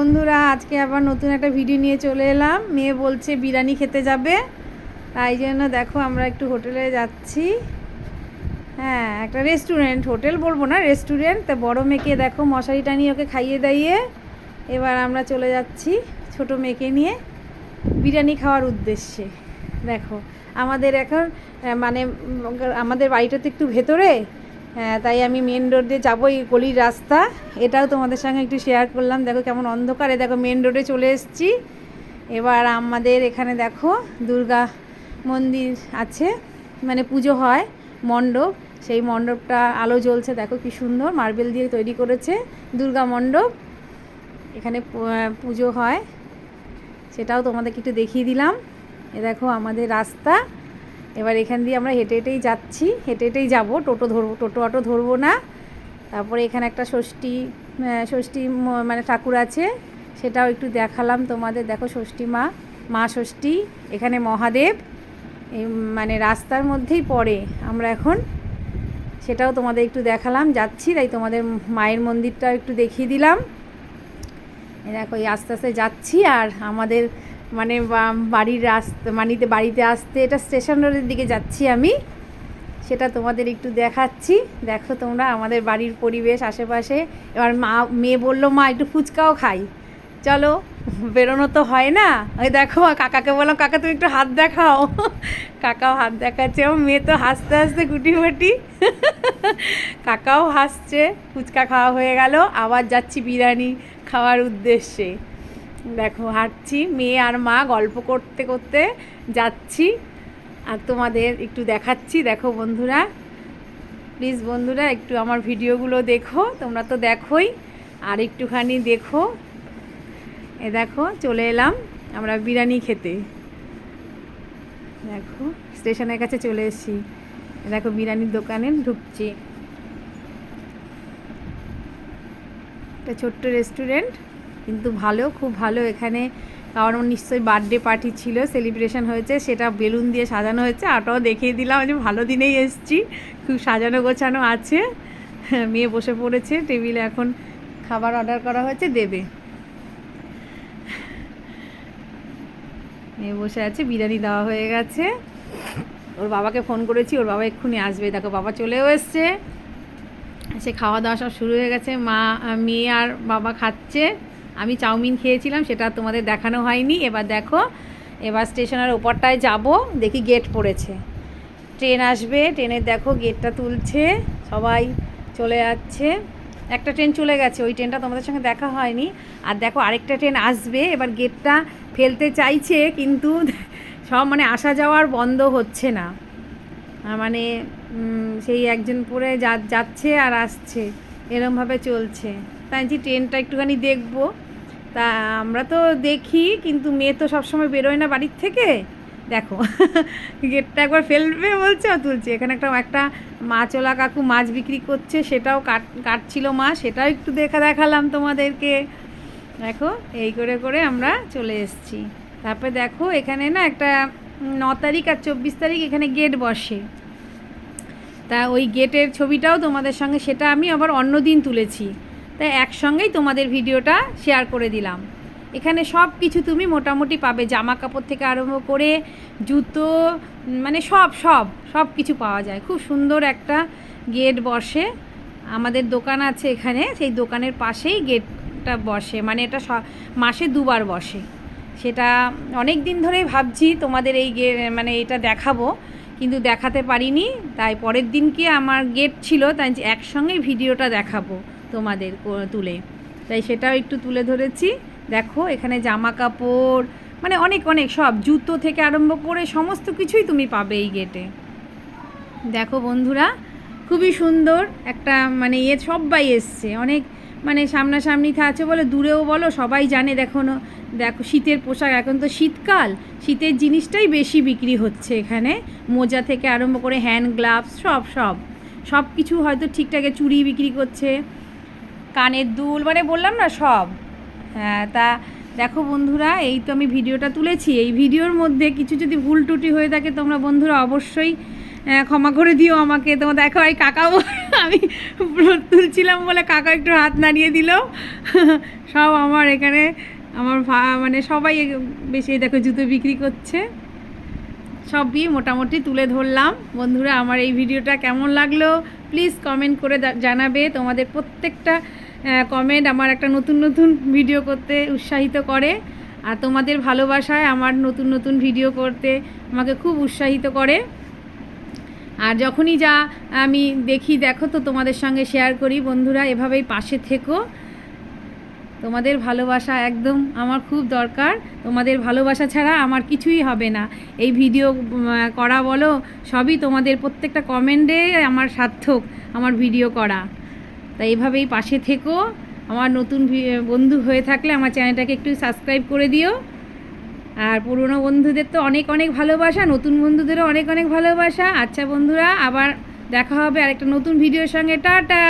বন্ধুরা, আজকে আবার নতুন একটা ভিডিও নিয়ে চলে এলাম। মেয়ে বলছে বিরিয়ানি খেতে যাবে। তাই জন্য দেখো আমরা একটু হোটেলে যাচ্ছি। হ্যাঁ একটা রেস্টুরেন্ট হোটেল বলব না রেস্টুরেন্ট তা বড়ো মেয়েকে দেখো মশারি টানিয়ে ওকে খাইয়ে দাইয়ে এবার আমরা চলে যাচ্ছি ছোট মেয়েকে নিয়ে বিরিয়ানি খাওয়ার উদ্দেশ্যে। দেখো, আমাদের এখন মানে আমাদের বাড়িটা তো একটু ভেতরে তাই আমি মেন রোড দিয়ে যাব এই গলির রাস্তা। এটাও তোমাদের সঙ্গে একটু শেয়ার করলাম। দেখো কেমন অন্ধকারে। দেখো মেন রোডে চলে এসেছি। এবার আমাদের এখানে দেখো দুর্গা মন্দির আছে। মানে পুজো হয়, মণ্ডপ। সেই মণ্ডপটা আলো জ্বলছে। দেখো কি সুন্দর মার্বেল দিয়ে তৈরি করেছে দুর্গা মণ্ডপ। এখানে পুজো হয়। সেটাও তোমাদেরকে একটু দেখিয়ে দিলাম। এ দেখো আমাদের রাস্তা। এবার এখান দিয়ে আমরা হেঁটে হেঁটেই যাচ্ছি, হেঁটে হেঁটেই যাব। টোটো ধরবো টোটো অটো ধরবো না। তারপরে এখানে একটা ষষ্ঠী ষষ্ঠী মানে ঠাকুর আছে। সেটাও একটু দেখালাম তোমাদের। দেখো ষষ্ঠী মা মা ষষ্ঠী, এখানে মহাদেব। মানে রাস্তার মধ্যেই পড়ে আমরা এখন। সেটাও তোমাদের একটু দেখালাম। যাচ্ছি, তাই তোমাদের মায়ের মন্দিরটাও একটু দেখিয়ে দিলাম। দেখো, এই আস্তে আস্তে যাচ্ছি আর আমাদের মানে বাড়ির রাস্তা মানিতে বাড়িতে আসতে, এটা স্টেশন রোডের দিকে যাচ্ছি আমি। সেটা তোমাদের একটু দেখাচ্ছি। দেখো তোমরা আমাদের বাড়ির পরিবেশ, আশেপাশে। এবার মা, মেয়ে বলল, মা, একটু ফুচকাও খাই। চলো, বেরোনো তো হয় না। ওই দেখো কাকাকে বললাম, কাকা, তুমি একটু হাত দেখাও। কাকাও হাত দেখাচ্ছে, আমার মেয়ে তো হাসতে হাসতে গুটি মাটি কাকাও হাসছে, ফুচকা খাওয়া হয়ে গেল। আবার যাচ্ছি বিরিয়ানি খাওয়ার উদ্দেশ্যে। দেখো, হাঁটছি, মেয়ে আর মা গল্প করতে করতে যাচ্ছি। আর তোমাদের একটু দেখাচ্ছি, দেখো বন্ধুরা। প্লিজ বন্ধুরা, একটু আমার ভিডিওগুলো দেখো, তোমরা তো দেখোই। আর একটুখানি দেখো। এ দেখো, চলে এলাম আমরা বিরিয়ানি খেতে। দেখো, স্টেশনের কাছে চলে এসেছি। দেখো, বিরিয়ানির দোকানে ঢুকছি। একটা ছোট্ট রেস্টুরেন্ট। কিন্তু ভালো, খুব ভালো। এখানে কারণ নিশ্চয়ই বার্থডে পার্টি ছিল সেলিব্রেশন হয়েছে, সেটা বেলুন দিয়ে সাজানো হয়েছে। আটাও দেখিয়ে দিলাম, যে ভালো দিনেই এসেছি। খুব সাজানো গোছানো আছে। মেয়ে বসে পড়েছে টেবিলে এখন খাবার অর্ডার করা হয়েছে, দেবে। মেয়ে বসে আছে, বিরিয়ানি দেওয়া হয়ে গেছে। ওর বাবাকে ফোন করেছি, ওর বাবা এক্ষুনি আসবে। দেখো, বাবা চলেও এসছে। সে খাওয়া দাওয়া সব শুরু হয়ে গেছে। মা, মেয়ে আর বাবা খাচ্ছে। আমি চাউমিন খেয়েছিলাম, সেটা তোমাদের দেখানো হয়নি। এবার দেখো, এবার স্টেশনের ওপরটায় যাব, দেখি গেট পড়েছে। ট্রেন আসবে, ট্রেনের দেখো গেটটা তুলছে, সবাই চলে যাচ্ছে। একটা ট্রেন চলে গেছে, ওই ট্রেনটা তোমাদের সঙ্গে দেখা হয়নি। আর দেখো আরেকটা ট্রেন আসবে, এবার গেটটা ফেলতে চাইছে, কিন্তু সব মানে আসা যাওয়ার বন্ধ হচ্ছে না। মানে সেই একজন পরে যা, যাচ্ছে আর আসছে, এরমভাবে চলছে। তাই ট্রেনটা একটুখানি দেখব। তা আমরা তো দেখি, কিন্তু মেয়ে তো সবসময় বেরোয় না বাড়ির থেকে। দেখো, গেটটা একবার ফেলবে বলছে তুলছে। এখানে একটা একটা মাছওয়ালা কাকু মাছ বিক্রি করছে, সেটাও কাট, কাটছিল মা, সেটাও একটু দেখা দেখালাম তোমাদেরকে। দেখো, এই করে করে আমরা চলে এসেছি। তারপরে দেখো, এখানে না একটা ন তারিখ আর চব্বিশ তারিখ এখানে গেট বসে। তা ওই গেটের ছবিটাও তোমাদের সঙ্গে, সেটা আমি আবার অন্য দিন তুলেছি। তাই একসঙ্গেই তোমাদের ভিডিওটা শেয়ার করে দিলাম। এখানে সব কিছু তুমি মোটামুটি পাবে, জামা কাপড় থেকে আরম্ভ করে জুতো মানে সব সব সব কিছু পাওয়া যায়। খুব সুন্দর একটা গেট বসে। আমাদের দোকান আছে এখানে, সেই দোকানের পাশেই গেটটা বসে। মানে এটা মাসে দুবার বসে। সেটা অনেক দিন ধরেই ভাবছি তোমাদের এই গে মানে এটা দেখাবো, কিন্তু দেখাতে পারিনি। তাই পরের দিনকে আমার গেট ছিল, তাই যে একসঙ্গেই ভিডিওটা দেখাবো। তোমাদের তুলে। তাই সেটাও একটু তুলে ধরেছি। দেখো, এখানে জামা কাপড় মানে অনেক অনেক সব। জুতো থেকে আরম্ভ করে সমস্ত কিছুই তুমি পাবে এই গেটে দেখো বন্ধুরা, খুবই সুন্দর একটা মানে ইয়ে সবাই এসছে। অনেক মানে সামনাসামনি আছে বলে দূরেও বলো, সবাই জানে দেখো দেখো শীতের পোশাক। এখন তো শীতকাল, শীতের জিনিসটাই বেশি বিক্রি হচ্ছে এখানে। মোজা থেকে আরম্ভ করে হ্যান্ড গ্লাভস সব সব। সব কিছু হয়তো ঠিকঠাকে চুড়ি বিক্রি করছে। কানের দুল মানে বললাম না সব। হ্যাঁ তা দেখো বন্ধুরা, এই তো আমি ভিডিওটা তুলেছি। এই ভিডিওর মধ্যে কিছু যদি ভুল ত্রুটি হয়ে থাকে তোমরা বন্ধুরা অবশ্যই ক্ষমা করে দিও আমাকে। তোমার দেখো, এই কাকাও আমি তুলছিলাম বলে কাকা একটু হাত নাড়িয়ে দিল। সব আমার এখানে, আমার মানে সবাই বেশি দেখো জুতো বিক্রি করছে। সবই মোটামুটি তুলে ধরলাম। বন্ধুরা, আমার এই ভিডিওটা কেমন লাগল? প্লিজ কমেন্ট করে জানাবে। তোমাদের প্রত্যেকটা কমেন্ট আমার একটা নতুন নতুন ভিডিও করতে উৎসাহিত করে। আর তোমাদের ভালোবাসায় আমার নতুন নতুন ভিডিও করতে আমাকে খুব উৎসাহিত করে। আর যখনই যা আমি দেখি, দেখো তো তোমাদের সঙ্গে শেয়ার করি। বন্ধুরা, এভাবেই পাশে থেকো। তোমাদের ভালোবাসা একদম আমার খুব দরকার। তোমাদের ভালোবাসা ছাড়া আমার কিছুই হবে না। এই ভিডিও করা বলো, সবই তোমাদের প্রত্যেকটা কমেন্টে আমার সার্থক, আমার ভিডিও করা। তাই এভাবেই পাশে থেকো। আমার নতুন বন্ধু হয়ে থাকলে আমার চ্যানেলটাকে একটু সাবস্ক্রাইব করে দিও। আর পুরনো বন্ধুদের তো অনেক অনেক ভালোবাসা, নতুন বন্ধুদেরও অনেক অনেক ভালোবাসা। আচ্ছা বন্ধুরা, আবার দেখা হবে আরেকটা নতুন ভিডিওর সঙ্গে। টাটা!